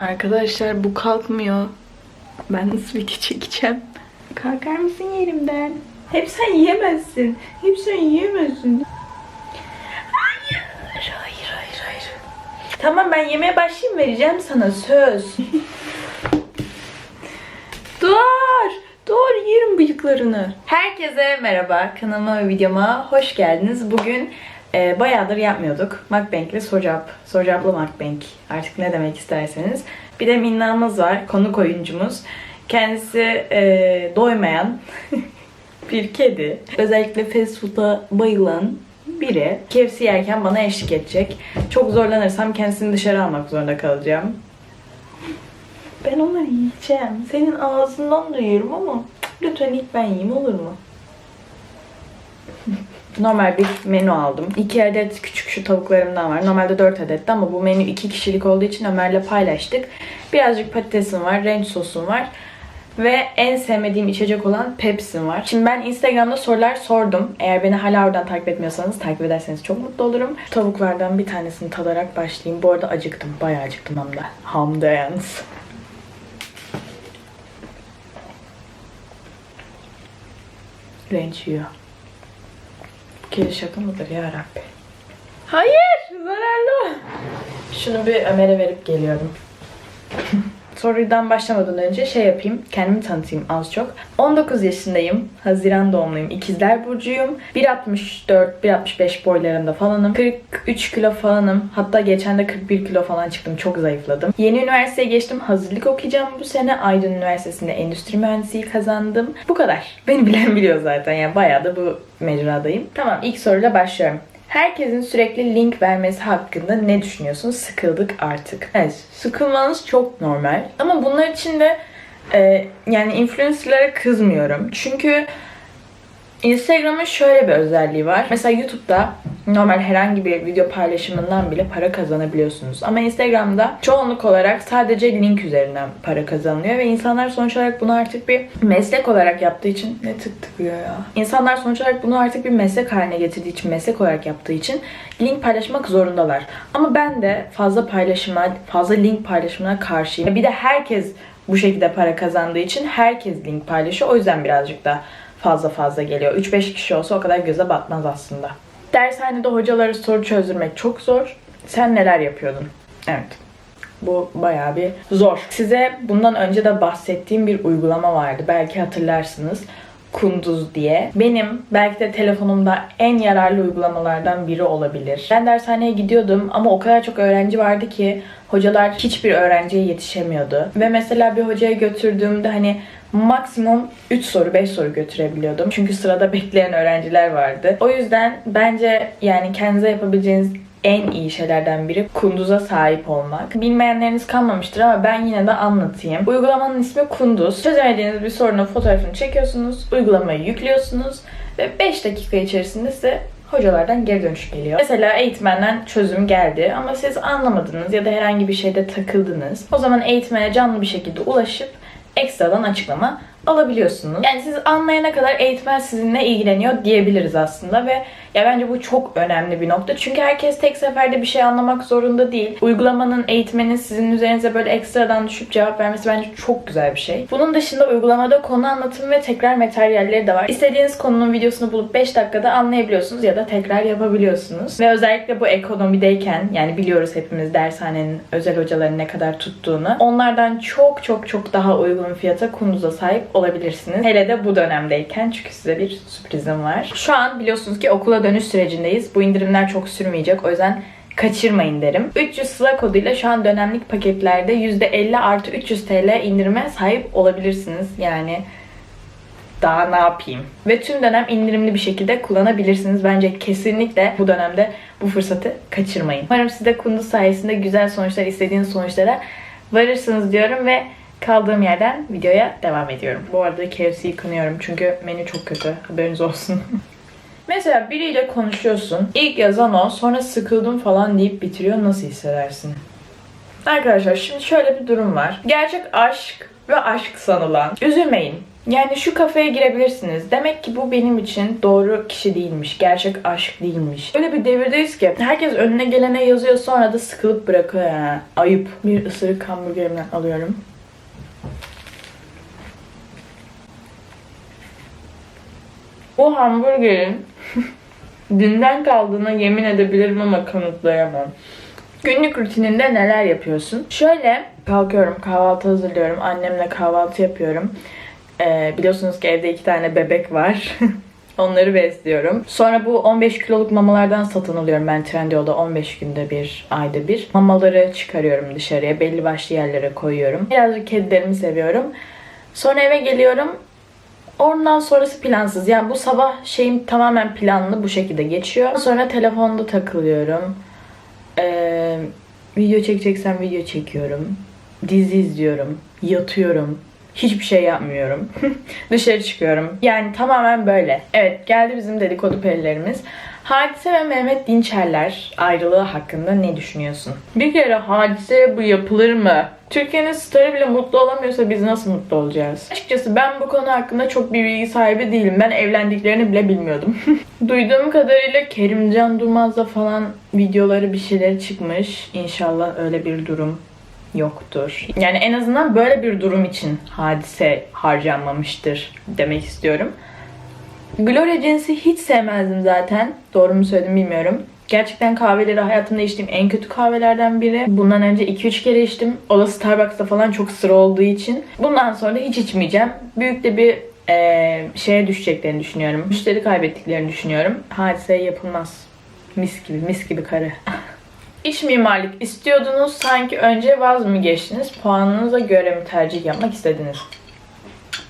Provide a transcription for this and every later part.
Arkadaşlar bu kalkmıyor. Ben nasıl video çekeceğim? Kalkar mısın yerimden? Hep sen yiyemezsin. Hep sen yiyemezsin. Hayır, hayır, hayır, hayır. Tamam ben yemeğe başlayayım vereceğim sana söz. dur, dur yerim bıyıklarını. Herkese merhaba, kanalıma ve videoma hoş geldiniz. Bugün e, bayağıdır yapmıyorduk. Mukbang'li socap, socaplı mukbang artık ne demek isterseniz. Bir de minnamız var, konuk oyuncumuz. Kendisi e, doymayan bir kedi. Özellikle fast food'a bayılan biri. KFC yerken bana eşlik edecek. Çok zorlanırsam kendisini dışarı almak zorunda kalacağım. Ben onları yiyeceğim. Senin ağzından da yerim ama lütfen ilk ben yiyeyim olur mu? Normal bir menü aldım. 2 adet küçük şu tavuklarımdan var. Normalde 4 adetti ama bu menü 2 kişilik olduğu için Ömer'le paylaştık. Birazcık patatesim var, ranch sosum var. Ve en sevmediğim içecek olan Pepsi'm var. Şimdi ben Instagram'da sorular sordum. Eğer beni hala oradan takip etmiyorsanız takip ederseniz çok mutlu olurum. Tavuklardan bir tanesini tadarak başlayayım. Bu arada acıktım. Bayağı acıktım hem de. Ham da yalnız. Ranch yiyor. Kedi şaka mıdır ya Rabbi? Hayır! Zararlı! Şunu bir Ömer'e verip geliyorum. Sorudan başlamadan önce şey yapayım, kendimi tanıtayım az çok. 19 yaşındayım, Haziran doğumluyum, İkizler Burcu'yum. 1.64, 1.65 boylarında falanım. 43 kilo falanım, hatta geçen de 41 kilo falan çıktım, çok zayıfladım. Yeni üniversiteye geçtim, hazırlık okuyacağım bu sene. Aydın Üniversitesi'nde endüstri mühendisliği kazandım. Bu kadar. Beni bilen biliyor zaten, yani bayağı da bu mecradayım. Tamam, ilk soruyla başlıyorum. Herkesin sürekli link vermesi hakkında ne düşünüyorsunuz? Sıkıldık artık. Evet, sıkılmanız çok normal. Ama bunlar için de e, yani influencerlara kızmıyorum. Çünkü Instagram'ın şöyle bir özelliği var. Mesela YouTube'da normal herhangi bir video paylaşımından bile para kazanabiliyorsunuz. Ama Instagram'da çoğunluk olarak sadece link üzerinden para kazanılıyor ve insanlar sonuç olarak bunu artık bir meslek olarak yaptığı için ne tık tıkıyor ya. İnsanlar sonuç olarak bunu artık bir meslek haline getirdiği için, meslek olarak yaptığı için link paylaşmak zorundalar. Ama ben de fazla paylaşıma, fazla link paylaşımına karşıyım. Bir de herkes bu şekilde para kazandığı için herkes link paylaşıyor. O yüzden birazcık da fazla fazla geliyor. 3-5 kişi olsa o kadar göze batmaz aslında. Dershanede hocalara soru çözdürmek çok zor. Sen neler yapıyordun? Evet. Bu bayağı bir zor. Size bundan önce de bahsettiğim bir uygulama vardı. Belki hatırlarsınız. Kunduz diye. Benim belki de telefonumda en yararlı uygulamalardan biri olabilir. Ben dershaneye gidiyordum ama o kadar çok öğrenci vardı ki hocalar hiçbir öğrenciye yetişemiyordu. Ve mesela bir hocaya götürdüğümde hani maksimum 3 soru 5 soru götürebiliyordum. Çünkü sırada bekleyen öğrenciler vardı. O yüzden bence yani kendinize yapabileceğiniz en iyi şeylerden biri Kunduz'a sahip olmak. Bilmeyenleriniz kalmamıştır ama ben yine de anlatayım. Uygulamanın ismi Kunduz. Çözemediğiniz bir sorunun fotoğrafını çekiyorsunuz, uygulamayı yüklüyorsunuz ve 5 dakika içerisinde size hocalardan geri dönüş geliyor. Mesela eğitmenden çözüm geldi ama siz anlamadınız ya da herhangi bir şeyde takıldınız. O zaman eğitmene canlı bir şekilde ulaşıp ekstradan açıklama alabiliyorsunuz. Yani siz anlayana kadar eğitmen sizinle ilgileniyor diyebiliriz aslında ve ya bence bu çok önemli bir nokta. Çünkü herkes tek seferde bir şey anlamak zorunda değil. Uygulamanın eğitmenin sizin üzerinize böyle ekstradan düşüp cevap vermesi bence çok güzel bir şey. Bunun dışında uygulamada konu anlatımı ve tekrar materyalleri de var. İstediğiniz konunun videosunu bulup 5 dakikada anlayabiliyorsunuz ya da tekrar yapabiliyorsunuz. Ve özellikle bu ekonomideyken yani biliyoruz hepimiz dershanenin özel hocaların ne kadar tuttuğunu. Onlardan çok çok çok daha uygun fiyata Kunduz'a sahip olabilirsiniz. Hele de bu dönemdeyken çünkü size bir sürprizim var. Şu an biliyorsunuz ki okula dönüş sürecindeyiz. Bu indirimler çok sürmeyecek. O yüzden kaçırmayın derim. 300 sıla koduyla şu an dönemlik paketlerde %50 artı 300 TL indirime sahip olabilirsiniz. Yani daha ne yapayım? Ve tüm dönem indirimli bir şekilde kullanabilirsiniz. Bence kesinlikle bu dönemde bu fırsatı kaçırmayın. Umarım siz de Kunduz sayesinde güzel sonuçlar, istediğiniz sonuçlara varırsınız diyorum ve kaldığım yerden videoya devam ediyorum. Bu arada KFC'yi kınıyorum çünkü menü çok kötü. Haberiniz olsun. Mesela biriyle konuşuyorsun. İlk yazan o, sonra sıkıldım falan deyip bitiriyor. Nasıl hissedersin? Arkadaşlar şimdi şöyle bir durum var. Gerçek aşk ve aşk sanılan. Üzülmeyin. Yani şu kafeye girebilirsiniz. Demek ki bu benim için doğru kişi değilmiş. Gerçek aşk değilmiş. Öyle bir devirdeyiz ki herkes önüne gelene yazıyor sonra da sıkılıp bırakıyor yani. Ayıp. Bir ısırık hamburgerimden alıyorum. Bu hamburgerin dünden kaldığına yemin edebilirim ama kanıtlayamam. Günlük rutininde neler yapıyorsun? Şöyle kalkıyorum, kahvaltı hazırlıyorum, annemle kahvaltı yapıyorum. Ee, biliyorsunuz ki evde iki tane bebek var. Onları besliyorum. Sonra bu 15 kiloluk mamalardan satın alıyorum ben Trendyol'da 15 günde bir, ayda bir. Mamaları çıkarıyorum dışarıya, belli başlı yerlere koyuyorum. Birazcık kedilerimi seviyorum. Sonra eve geliyorum. Ondan sonrası plansız. Yani bu sabah şeyim tamamen planlı bu şekilde geçiyor. Sonra telefonda takılıyorum. Ee, video çekeceksem video çekiyorum. Dizi izliyorum. Yatıyorum. Hiçbir şey yapmıyorum. Dışarı çıkıyorum. Yani tamamen böyle. Evet geldi bizim dedikodu perilerimiz. Hadise ve Mehmet Dinçerler ayrılığı hakkında ne düşünüyorsun? Bir kere hadise bu yapılır mı? Türkiye'nin starı bile mutlu olamıyorsa biz nasıl mutlu olacağız? Açıkçası ben bu konu hakkında çok bir bilgi sahibi değilim. Ben evlendiklerini bile bilmiyordum. Duyduğum kadarıyla Kerimcan Durmaz'la falan videoları bir şeyleri çıkmış. İnşallah öyle bir durum yoktur. Yani en azından böyle bir durum için hadise harcanmamıştır demek istiyorum. Gloria Jeans'i hiç sevmezdim zaten. Doğru mu söyledim bilmiyorum. Gerçekten kahveleri hayatımda içtiğim en kötü kahvelerden biri. Bundan önce 2-3 kere içtim. O da Starbucks'ta falan çok sıra olduğu için. Bundan sonra hiç içmeyeceğim. Büyük de bir eee, şeye düşeceklerini düşünüyorum. Müşteri kaybettiklerini düşünüyorum. Hadise yapılmaz. Mis gibi, mis gibi karı. İç mimarlık istiyordunuz. Sanki önce vaz mı geçtiniz? Puanınıza göre mi tercih yapmak istediniz?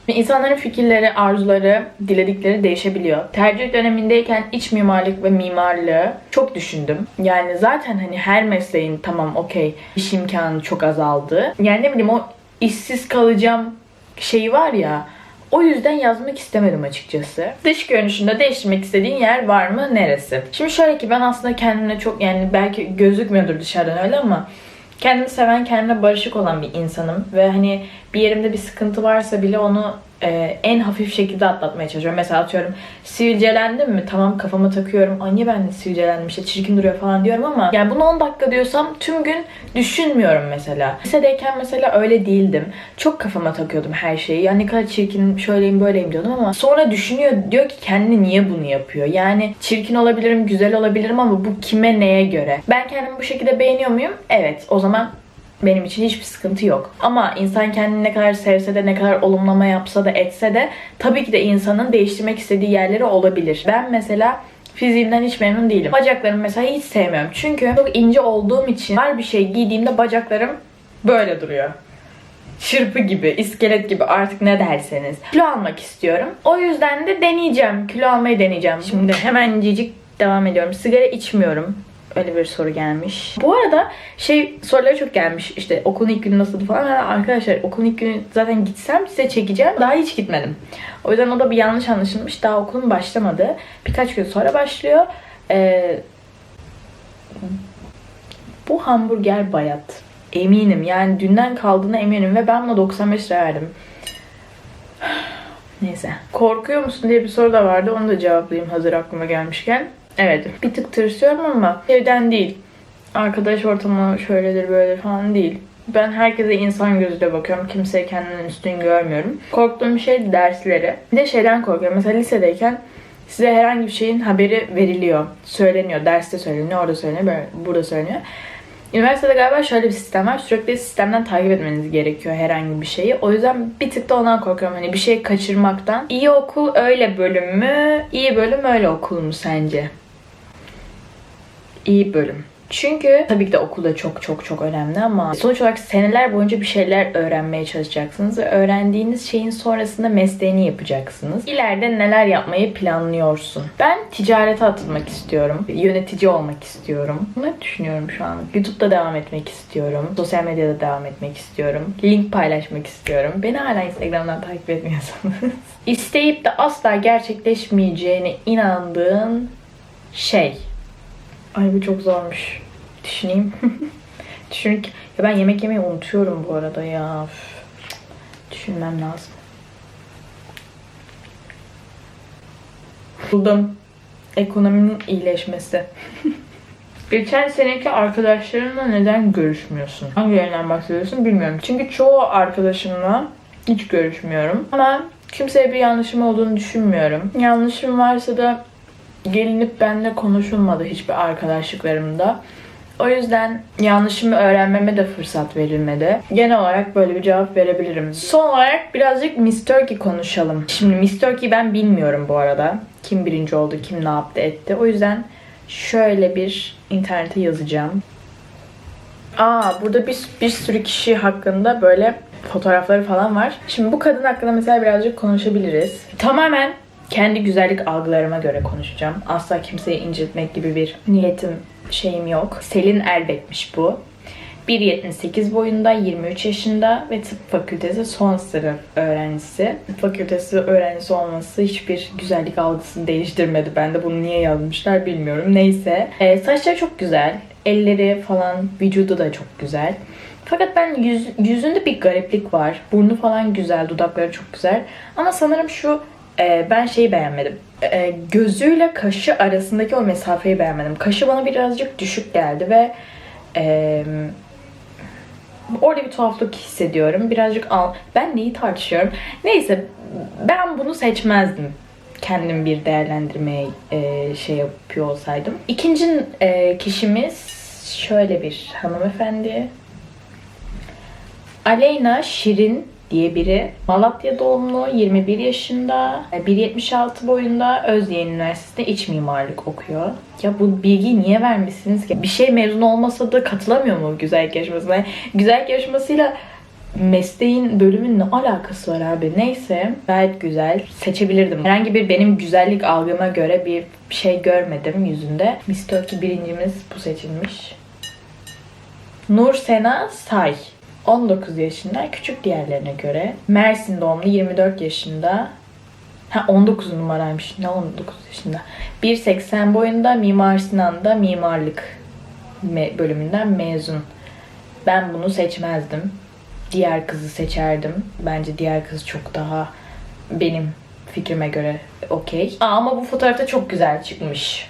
İnsanların fikirleri, arzuları, diledikleri değişebiliyor. Tercih dönemindeyken iç mimarlık ve mimarlığı çok düşündüm. Yani zaten hani her mesleğin tamam okey iş imkanı çok azaldı. Yani ne bileyim o işsiz kalacağım şeyi var ya o yüzden yazmak istemedim açıkçası. Dış görünüşünde değiştirmek istediğin yer var mı? Neresi? Şimdi şöyle ki ben aslında kendimle çok yani belki gözükmüyordur dışarıdan öyle ama kendimi seven, kendimle barışık olan bir insanım ve hani bir yerimde bir sıkıntı varsa bile onu e, en hafif şekilde atlatmaya çalışıyorum. Mesela atıyorum sivilcelendim mi? Tamam kafama takıyorum. Ay niye ben de sivilcelendim işte çirkin duruyor falan diyorum ama yani bunu 10 dakika diyorsam tüm gün düşünmüyorum mesela. Lisedeyken mesela öyle değildim. Çok kafama takıyordum her şeyi. Yani ne kadar çirkinim, şöyleyim, böyleyim diyordum ama sonra düşünüyor diyor ki kendi niye bunu yapıyor? Yani çirkin olabilirim, güzel olabilirim ama bu kime neye göre? Ben kendimi bu şekilde beğeniyor muyum? Evet. O zaman benim için hiçbir sıkıntı yok. Ama insan kendini ne kadar sevse de ne kadar olumlama yapsa da etse de tabii ki de insanın değiştirmek istediği yerleri olabilir. Ben mesela fiziğimden hiç memnun değilim. Bacaklarımı mesela hiç sevmiyorum. Çünkü çok ince olduğum için her bir şey giydiğimde bacaklarım böyle duruyor. Çırpı gibi, iskelet gibi artık ne derseniz. Kilo almak istiyorum. O yüzden de deneyeceğim. Kilo almayı deneyeceğim. Şimdi hemen cicik devam ediyorum. Sigara içmiyorum. Öyle bir soru gelmiş. Bu arada şey soruları çok gelmiş. İşte okulun ilk günü nasıldı falan. Arkadaşlar okulun ilk günü zaten gitsem size çekeceğim. Daha hiç gitmedim. O yüzden o da bir yanlış anlaşılmış. Daha okulum başlamadı. Birkaç gün sonra başlıyor. Ee, bu hamburger bayat. Eminim yani dünden kaldığına eminim ve ben buna 95 lira verdim. Neyse. Korkuyor musun diye bir soru da vardı. Onu da cevaplayayım hazır aklıma gelmişken. Evet. Bir tık tırsıyorum ama evden değil. Arkadaş ortamı şöyledir böyle falan değil. Ben herkese insan gözüyle bakıyorum. Kimseye kendimden üstün görmüyorum. Korktuğum şey dersleri. Bir de şeyden korkuyorum. Mesela lisedeyken size herhangi bir şeyin haberi veriliyor. Söyleniyor. Derste söyleniyor. Orada söyleniyor. Böyle, burada söyleniyor. Üniversitede galiba şöyle bir sistem var. Sürekli sistemden takip etmeniz gerekiyor herhangi bir şeyi. O yüzden bir tık da ondan korkuyorum. Hani bir şey kaçırmaktan. İyi okul öyle bölüm mü? İyi bölüm öyle okul mu sence? İyi bölüm. Çünkü tabii ki de okulda çok çok çok önemli ama sonuç olarak seneler boyunca bir şeyler öğrenmeye çalışacaksınız ve öğrendiğiniz şeyin sonrasında mesleğini yapacaksınız. İleride neler yapmayı planlıyorsun? Ben ticarete atılmak istiyorum. Yönetici olmak istiyorum. Bunları düşünüyorum şu an. YouTube'da devam etmek istiyorum. Sosyal medyada devam etmek istiyorum. Link paylaşmak istiyorum. Beni hala Instagram'dan takip etmiyorsanız. İsteyip de asla gerçekleşmeyeceğine inandığın şey. Ay bu çok zormuş. Düşüneyim. Düşünün ki... Ya ben yemek yemeyi unutuyorum bu arada ya. Üf. Düşünmem lazım. Buldum. Ekonominin iyileşmesi. Geçen seneki arkadaşlarınla neden görüşmüyorsun? Hangi Hangilerinden bahsediyorsun bilmiyorum. Çünkü çoğu arkadaşımla hiç görüşmüyorum. Ama kimseye bir yanlışım olduğunu düşünmüyorum. Yanlışım varsa da gelinip benimle konuşulmadı hiçbir arkadaşlıklarımda. O yüzden yanlışımı öğrenmeme de fırsat verilmedi. Genel olarak böyle bir cevap verebilirim. Son olarak birazcık Miss Turkey konuşalım. Şimdi Miss Turkey ben bilmiyorum bu arada. Kim birinci oldu, kim ne yaptı etti. O yüzden şöyle bir internete yazacağım. Aa burada bir, bir sürü kişi hakkında böyle fotoğrafları falan var. Şimdi bu kadın hakkında mesela birazcık konuşabiliriz. Tamamen kendi güzellik algılarıma göre konuşacağım. Asla kimseyi incitmek gibi bir niyetim, şeyim yok. Selin Elbek'miş bu. 1.78 boyunda, 23 yaşında ve tıp fakültesi son sınıf öğrencisi. Tıp fakültesi öğrencisi olması hiçbir güzellik algısını değiştirmedi. Ben de bunu niye yazmışlar bilmiyorum. Neyse. Ee, saçları çok güzel. Elleri falan, vücudu da çok güzel. Fakat ben yüz, yüzünde bir gariplik var. Burnu falan güzel, dudakları çok güzel. Ama sanırım şu e, ben şeyi beğenmedim. E, gözüyle kaşı arasındaki o mesafeyi beğenmedim. Kaşı bana birazcık düşük geldi ve orada bir tuhaflık hissediyorum. Birazcık al. Ben neyi tartışıyorum? Neyse ben bunu seçmezdim. Kendim bir değerlendirmeye e, şey yapıyor olsaydım. İkinci kişimiz şöyle bir hanımefendi. Aleyna Şirin diye biri. Malatya doğumlu, 21 yaşında, 1.76 boyunda Özyeğin Üniversitesi'nde iç mimarlık okuyor. Ya bu bilgiyi niye vermişsiniz ki? Bir şey mezun olmasa da katılamıyor mu güzellik yarışmasına? Güzellik yarışmasıyla mesleğin bölümün ne alakası var abi? Neyse gayet güzel. Seçebilirdim. Herhangi bir benim güzellik algıma göre bir şey görmedim yüzünde. Miss Turkey birincimiz bu seçilmiş. Nur Sena Say. 19 yaşında, küçük diğerlerine göre. Mersin doğumlu, 24 yaşında. Ha 19 numaraymış. Ne 19 yaşında? 1.80 boyunda Mimar Sinan'da mimarlık me- bölümünden mezun. Ben bunu seçmezdim. Diğer kızı seçerdim. Bence diğer kız çok daha benim fikrime göre okey. Ama bu fotoğrafta çok güzel çıkmış.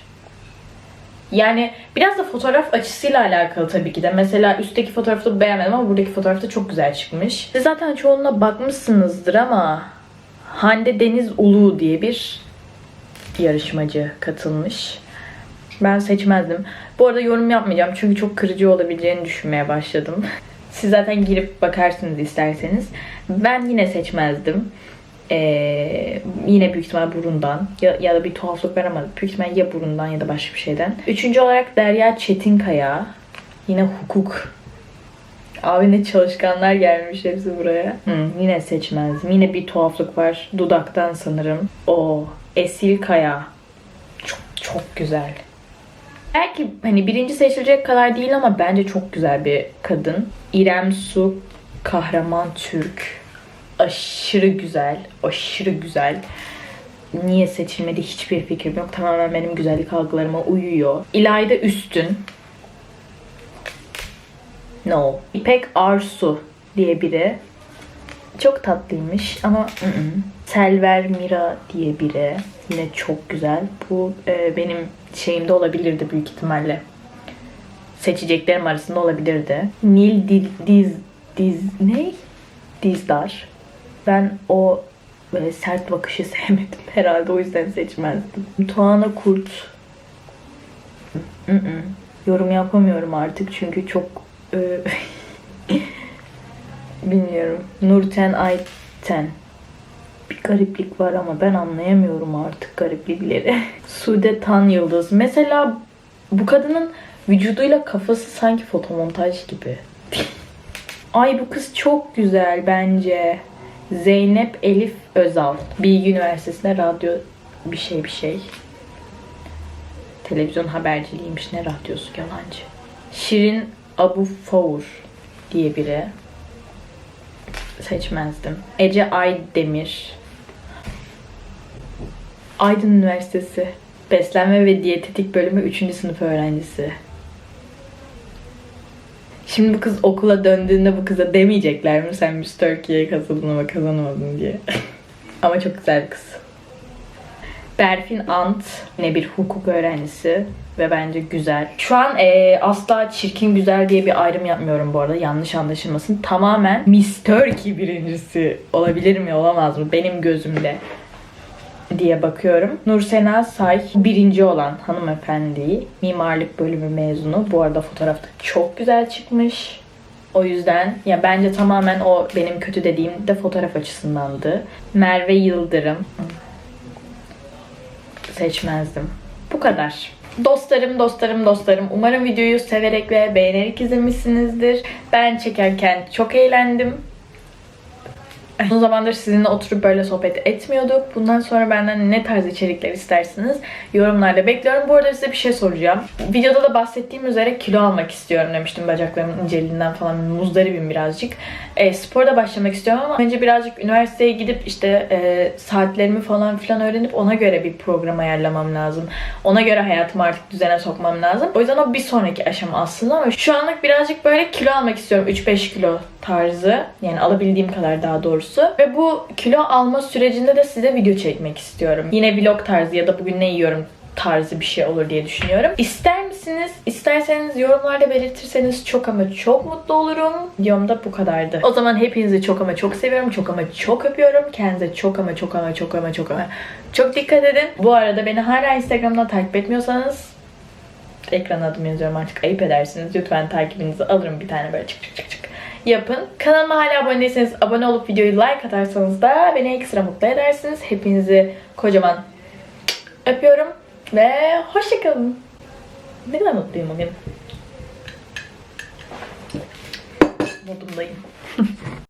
Yani biraz da fotoğraf açısıyla alakalı tabii ki de. Mesela üstteki fotoğrafı beğenmedim ama buradaki fotoğrafta çok güzel çıkmış. Siz zaten çoğunluğuna bakmışsınızdır ama Hande Deniz Ulu diye bir yarışmacı katılmış. Ben seçmezdim. Bu arada yorum yapmayacağım çünkü çok kırıcı olabileceğini düşünmeye başladım. Siz zaten girip bakarsınız isterseniz. Ben yine seçmezdim. Ee, yine büyük ihtimal burundan ya, ya da bir tuhaflık var ama büyük ihtimal ya burundan ya da başka bir şeyden. Üçüncü olarak Derya Çetinkaya. Yine hukuk. Abi ne çalışkanlar gelmiş hepsi buraya. Hı, yine seçmezdim. Yine bir tuhaflık var. Dudaktan sanırım. O Esil Kaya. Çok çok güzel. Belki hani birinci seçilecek kadar değil ama bence çok güzel bir kadın. İrem Su Kahraman Türk aşırı güzel. Aşırı güzel. Niye seçilmedi hiçbir fikrim yok. Tamamen benim güzellik algılarıma uyuyor. İlayda Üstün. No. İpek Arsu diye biri. Çok tatlıymış ama ı-ı. Selver Mira diye biri. Yine çok güzel. Bu e, benim şeyimde olabilirdi büyük ihtimalle. Seçeceklerim arasında olabilirdi. Nil Diz, Diz ne? Dizdar. Ben o böyle sert bakışı sevmedim herhalde o yüzden seçmezdim. Tuana Kurt. Mm-mm. Yorum yapamıyorum artık çünkü çok e, bilmiyorum. Nurten Ayten. Bir gariplik var ama ben anlayamıyorum artık gariplikleri. Sude Tan Yıldız. Mesela bu kadının vücuduyla kafası sanki fotomontaj gibi. Ay bu kız çok güzel bence. Zeynep Elif Özal. Bilgi Üniversitesi'nde radyo bir şey bir şey. Televizyon haberciliğiymiş. Ne radyosu yalancı. Şirin Abu Faur diye biri. Seçmezdim. Ece Aydemir. Aydın Üniversitesi. Beslenme ve Diyetetik bölümü 3. sınıf öğrencisi. Şimdi bu kız okula döndüğünde bu kıza demeyecekler mi sen Miss Turkey'ye katıldın ama kazanamadın diye. ama çok güzel bir kız. Berfin Ant ne bir hukuk öğrencisi ve bence güzel. Şu an e, asla çirkin güzel diye bir ayrım yapmıyorum bu arada. Yanlış anlaşılmasın. Tamamen Miss Turkey birincisi olabilir mi olamaz mı benim gözümde diye bakıyorum. Nursena Say birinci olan hanımefendi mimarlık bölümü mezunu. Bu arada fotoğrafta çok güzel çıkmış. O yüzden ya bence tamamen o benim kötü dediğim de fotoğraf açısındandı. Merve Yıldırım. Seçmezdim. Bu kadar. Dostlarım, dostlarım, dostlarım. Umarım videoyu severek ve beğenerek izlemişsinizdir. Ben çekerken çok eğlendim. Uzun zamandır sizinle oturup böyle sohbet etmiyorduk. Bundan sonra benden ne tarz içerikler istersiniz yorumlarda bekliyorum. Bu arada size bir şey soracağım. Videoda da bahsettiğim üzere kilo almak istiyorum demiştim. Bacaklarımın inceliğinden falan muzdaribim birazcık. E, sporda başlamak istiyorum ama önce birazcık üniversiteye gidip işte e, saatlerimi falan filan öğrenip ona göre bir program ayarlamam lazım. Ona göre hayatımı artık düzene sokmam lazım. O yüzden o bir sonraki aşama aslında ama şu anlık birazcık böyle kilo almak istiyorum. 3-5 kilo tarzı. Yani alabildiğim kadar daha doğrusu. Ve bu kilo alma sürecinde de size video çekmek istiyorum. Yine vlog tarzı ya da bugün ne yiyorum tarzı bir şey olur diye düşünüyorum. İster misiniz? İsterseniz yorumlarda belirtirseniz çok ama çok mutlu olurum. Videomda bu kadardı. O zaman hepinizi çok ama çok seviyorum. Çok ama çok öpüyorum. Kendinize çok ama çok ama çok ama çok ama çok dikkat edin. Bu arada beni hala Instagram'dan takip etmiyorsanız ekran adımı yazıyorum artık ayıp edersiniz. Lütfen takibinizi alırım bir tane böyle çık çık çık çık yapın. Kanalıma hala abone değilseniz abone olup videoyu like atarsanız da beni ekstra mutlu edersiniz. Hepinizi kocaman öpüyorum ve hoşçakalın. Ne kadar mutluyum bugün. Modumdayım.